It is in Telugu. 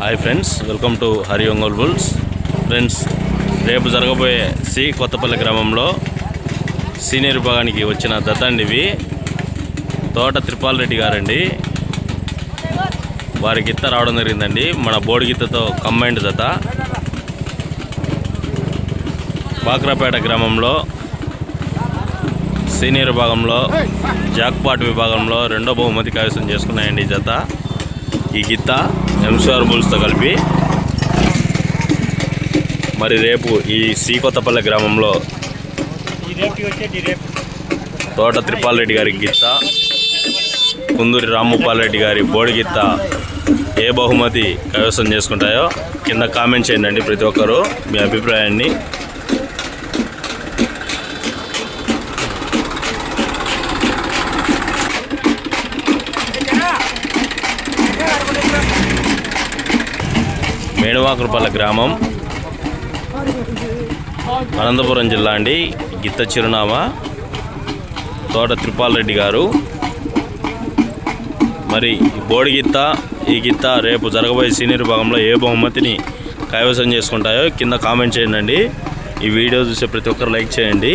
Hi friends welcome to Hari Ongole bulls friends రేపు జరగబోయే సి కొత్తపల్లి గ్రామంలో సీనియర్ విభాగానికి వచ్చిన జత అండి తోట త్రిపాల్ రెడ్డి గారండి. వారి గిత్త రావడం జరిగిందండి. మన బోడి గిత్తతో కంబైండ్ జత బాక్రాపేట గ్రామంలో సీనియర్ విభాగంలో జాక్పాట్ విభాగంలో రెండో బహుమతి కైవసం చేసుకున్నాయండి జత ఈ గిత్త ఎంసీఆర్ బుల్స్తో కలిపి మరి రేపు ఈ శ్రీకొత్తపల్లె గ్రామంలో తోట త్రిపాల్ రెడ్డి గారి గిత్త కుందూరి రామ్మూపాల్ రెడ్డి గారి బోడి గిత్త ఏ బహుమతి కైవసం చేసుకుంటాయో కింద కామెంట్ చేయండి ప్రతి ఒక్కరూ మీ అభిప్రాయాన్ని. మేడవాకులపల్లి గ్రామం. అనంతపురం జిల్లా అండి. గిత్త చిరునామా. తోట త్రిపాల్ రెడ్డి గారు. మరి బోడి గిత్త ఈ గిత్త రేపు జరగబోయే సీనియర్ భాగంలో ఏ బహుమతిని కైవసం చేసుకుంటాయో కింద కామెంట్ చేయండి. ఈ వీడియో చూసే ప్రతి ఒక్కరు లైక్ చేయండి.